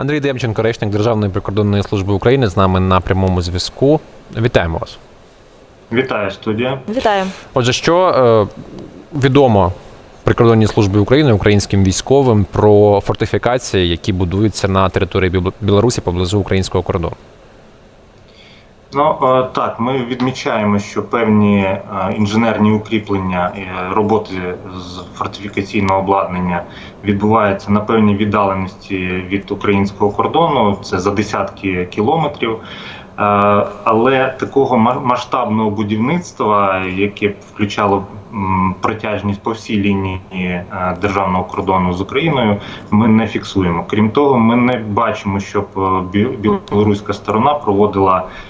Андрій Демченко, речник Державної прикордонної служби України, з нами на прямому зв'язку. Вітаємо вас. Вітаю студія. Вітаю. Отже, що е, відомо прикордонній службі України українським військовим про фортифікації, які будуються на території Бі- Білорусі поблизу українського кордону? Ну е, так, ми відмічаємо, що певні е, інженерні укріплення роботи з фортифікаційного обладнання відбуваються на певній віддаленості від українського кордону. Це за десятки кілометрів. Е, Але такого масштабного будівництва, яке б включало протяжність по всій лінії е, державного кордону з Україною, ми не фіксуємо. Крім того, ми не бачимо, щоб е, білоруська сторона проводила е,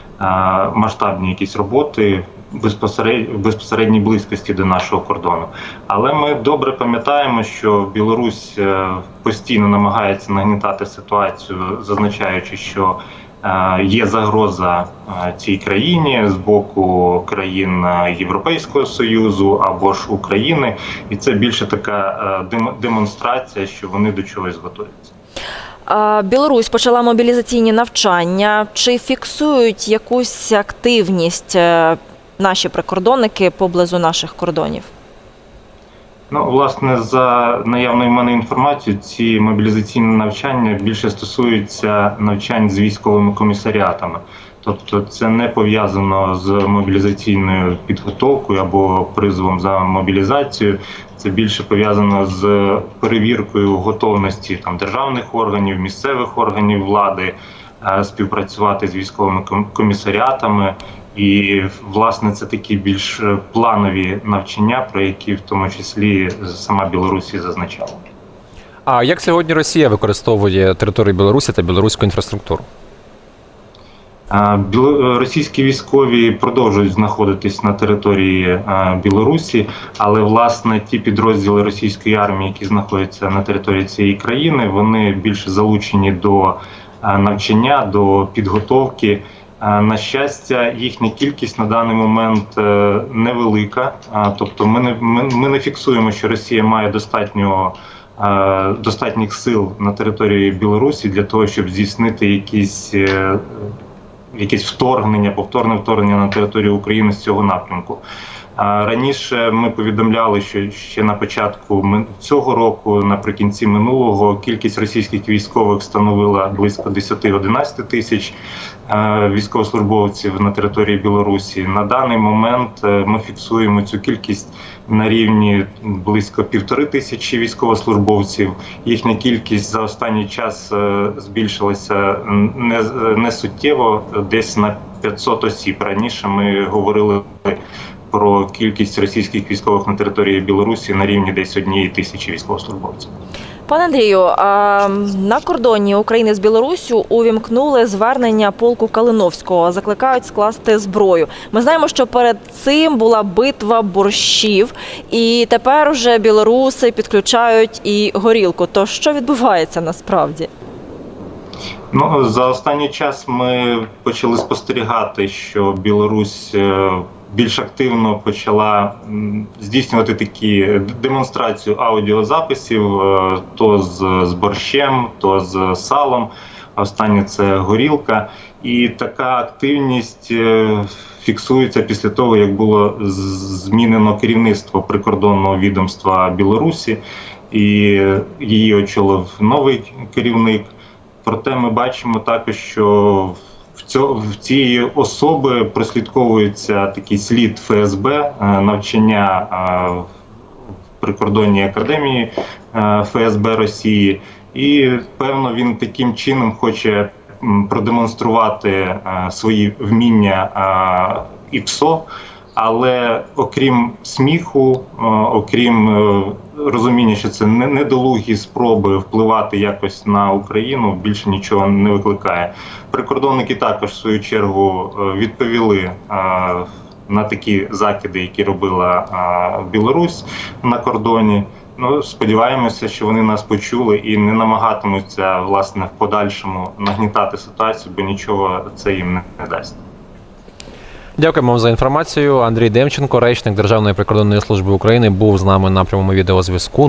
масштабні якісь роботи в безпосередній близькості до нашого кордону. Але ми добре пам'ятаємо, що Білорусь е, постійно намагається нагнітати ситуацію, зазначаючи, що е, є загроза е, цій країні з боку країн Європейського союзу або ж України, і це більше така демонстрація, що вони до чогось готуються. Білорусь почала мобілізаційні навчання. Чи фіксують якусь активність е, наші прикордонники поблизу наших кордонів? Ну, власне, за наявною в мене інформацією, ці мобілізаційні навчання більше стосуються навчань з військовими комісаріатами. Тобто це не пов'язано з мобілізаційною підготовкою або призовом за мобілізацію. Це більше пов'язано з перевіркою готовності там державних органів, місцевих органів влади співпрацювати з військовими комісаріатами. І власне це такі більш е, планові навчання, про які в тому числі сама Білорусі зазначала. А як сьогодні Росія використовує територію Білорусі та білоруську інфраструктуру? А, Російські військові продовжують знаходитись на території Білорусі, але власне ті підрозділи російської армії, які знаходяться на території цієї країни, вони більше залучені до навчання, до підготовки. На щастя, їхня кількість на даний момент е, невелика. Тобто, ми не ми, ми не фіксуємо, що Росія має достатньо е, достатніх сил на території Білорусі для того, щоб здійснити якісь якесь вторгнення, повторне вторгнення на територію України з цього напрямку. А Раніше ми повідомляли, що ще на початку цього року, наприкінці минулого, кількість російських військових становила близько 10-11 тисяч військовослужбовців на території Білорусі. На даний момент е, ми фіксуємо цю кількість на рівні близько півтори тисячі військовослужбовців. Їхня кількість за останній час е, збільшилася не суттєво, десь на 500 осіб. Раніше ми говорили про кількість російських військових на території Білорусі на рівні десь однієї тисячі військовослужбовців. Пане Андрію, на кордоні України з Білоруссю увімкнули звернення полку Калиновського. Закликають скласти зброю. Ми знаємо, що перед цим була битва борщів, і тепер уже білоруси підключають і горілку. То що відбувається насправді? Ну за останній час ми почали спостерігати, що Білорусь е, більш активно почала здійснювати такі демонстрацію аудіозаписів, е, то з, з борщем, то з салом. Останнє це горілка, і така активність е, фіксується після того, як було змінено керівництво прикордонного відомства Білорусі, і її очолив новий керівник. Проте ми бачимо також, що в цієї особи прослідковується такий слід ФСБ, е, навчання е, в прикордонній академії е, ФСБ Росії, і певно він таким чином хоче продемонструвати свої вміння ІПСО. Але окрім сміху, е, окрім е, розуміння, що це не- недолугі спроби впливати якось на Україну, більше нічого не викликає. Прикордонники також в свою чергу е, відповіли на такі закиди, які робила Білорусь на кордоні. Ну, сподіваємося, що вони нас почули і не намагатимуться власне в подальшому нагнітати ситуацію, бо нічого це їм не дасть. Дякуємо за інформацію. Андрій Демченко, речник Державної прикордонної служби України, був з нами на прямому відеозв'язку.